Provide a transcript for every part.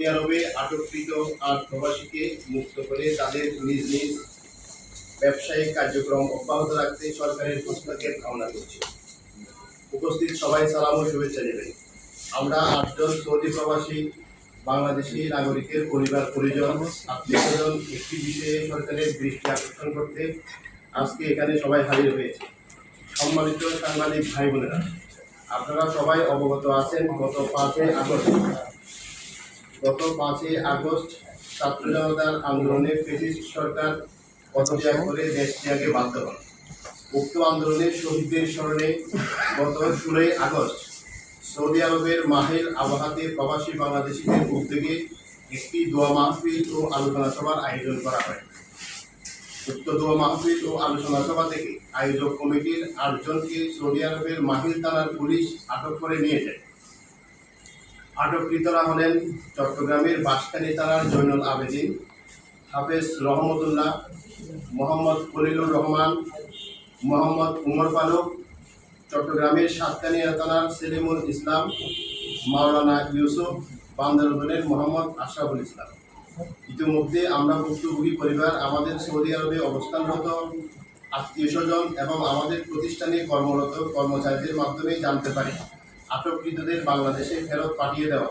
আরবে আটককৃত আট প্রবাসীকে মুক্ত করে তাদের নিজ নিজ ব্যবসায়িক কার্যক্রম অব্যাহত রাখতে সরকারের হস্তক্ষেপ কামনা করছি। উপস্থিত সবাই সালাম ও শুভেচ্ছা নেবেন আমরা আটজন সৌদি প্রবাসী বাংলাদেশি নাগরিকের পরিবার, পরিজন, আত্মীয়স্বজন একটি বিষয়ে সরকারের দৃষ্টি আকর্ষণ করতে আজকে এখানে সবাই হাজির হয়েছে। সম্মানিত সাংবাদিক ভাই বোনেরা, আপনারা সবাই অবগত আছেন গত পাঁচই আগস্ট। গত পাঁচই আগস্ট ছাত্র জনতার আন্দোলনে ব্রিটিশ সরকার পদত্যাগ করে দেশ ত্যাগে বাধ্য হন উক্ত আন্দোলনে শহীদদের স্মরণে গত ষোলোই আগস্ট সৌদি আরবের মাহিল আবহাতে প্রবাসী বাংলাদেশিদের উদ্যোগে একটি দোয়া মাহফিল ও আলোচনা সভার আয়োজন করা হয়। উক্ত দোয়া মাহফিল ও আলোচনা সভা থেকে আয়োজক কমিটির আটজনকে সৌদি আরবের মাহিল থানার পুলিশ আটক করে নিয়ে যায়। আটককৃতরা হলেন চট্টগ্রামের বাঁশখালী থানার জৈনুল আবেদিন হাফেজ রহমতুল্লাহ, মোহাম্মদ খলিলুর রহমান, মোহাম্মদ উমর ফারুক, চট্টগ্রামের সাতকানিয়া থানার সেলিমুল ইসলাম, মাওলানা ইউসুফ বান্দরবনের মোহাম্মদ আশরাফুল ইসলাম। ইতিমধ্যে আমরা ভুক্তভোগী পরিবার, আমাদের সৌদি আরবে অবস্থানরত আত্মীয় স্বজন এবং আমাদের প্রতিষ্ঠানে কর্মরত কর্মচারীদের মাধ্যমে জানতে পারি। আটককৃতদের বাংলাদেশে ফেরত পাঠিয়ে দেওয়া।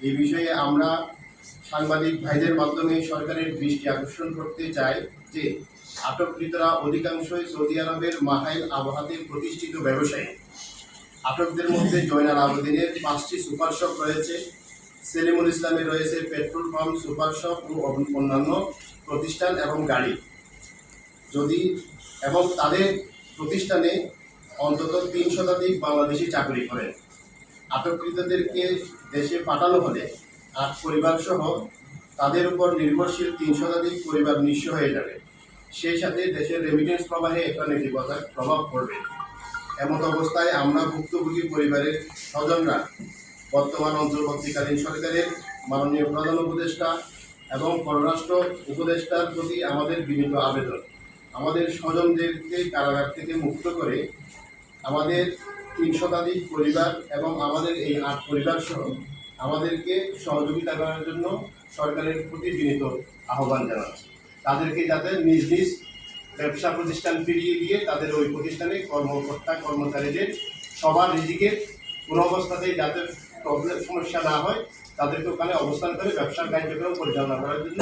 এই বিষয়ে আমরা সাংবাদিক ভাইদের মাধ্যমে সরকারের দৃষ্টি আকর্ষণ করতে চাই যে আটককৃতরা অধিকাংশই সৌদি আরবের মাহাইল আবহাতে প্রতিষ্ঠিত ব্যবসায়ী। আটকদের মধ্যে জয়নাল আবেদিনের পাঁচটি সুপার শপ রয়েছে। সেলিমুল ইসলামের রয়েছে পেট্রোল পাম্প, সুপার শপ ও অন্য- অন্যান্য প্রতিষ্ঠান এবং গাড়ি। যদি, এবং তাদের প্রতিষ্ঠানে অন্তত তিন শতাধিক বাংলাদেশি চাকরি করেন আটককৃতদেরকে দেশে পাঠানো হলে আট পরিবার সহ তাদের উপর নির্ভরশীল তিন শতাধিক পরিবার নিঃস্ব হয়ে যাবে। সেই সাথে দেশের রেমিটেন্স প্রবাহে একটা নেতিবাচক প্রভাব পড়বে। এমত অবস্থায় আমরা ভুক্তভোগী পরিবারের স্বজনরা, বর্তমান অন্তর্বর্তীকালীন সরকারের মাননীয় প্রধান উপদেষ্টা এবং পররাষ্ট্র উপদেষ্টার প্রতি আমাদের বিনীত আবেদন। আমাদের স্বজনদেরকে কারাগার থেকে মুক্ত করে আমাদের তিন শতাধিক পরিবার এবং আমাদের এই আট পরিবার সহ আমাদেরকে সহযোগিতা করার জন্য সরকারের প্রতি বিনীত আহ্বান জানাচ্ছি। তাদেরকে যাতে নিজ নিজ ব্যবসা প্রতিষ্ঠান ফিরিয়ে দিয়ে তাদের ওই প্রতিষ্ঠানে কর্মকর্তা, কর্মচারীদের সবার রিজিকের কোনো অবস্থাতেই যাতে প্রবলেম সমস্যা না হয়, তাদেরকে ওখানে অবস্থান করে ব্যবসার কার্যক্রম পরিচালনা করার জন্য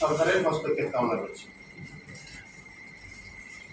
সরকারের হস্তক্ষেপ কামনা করছি।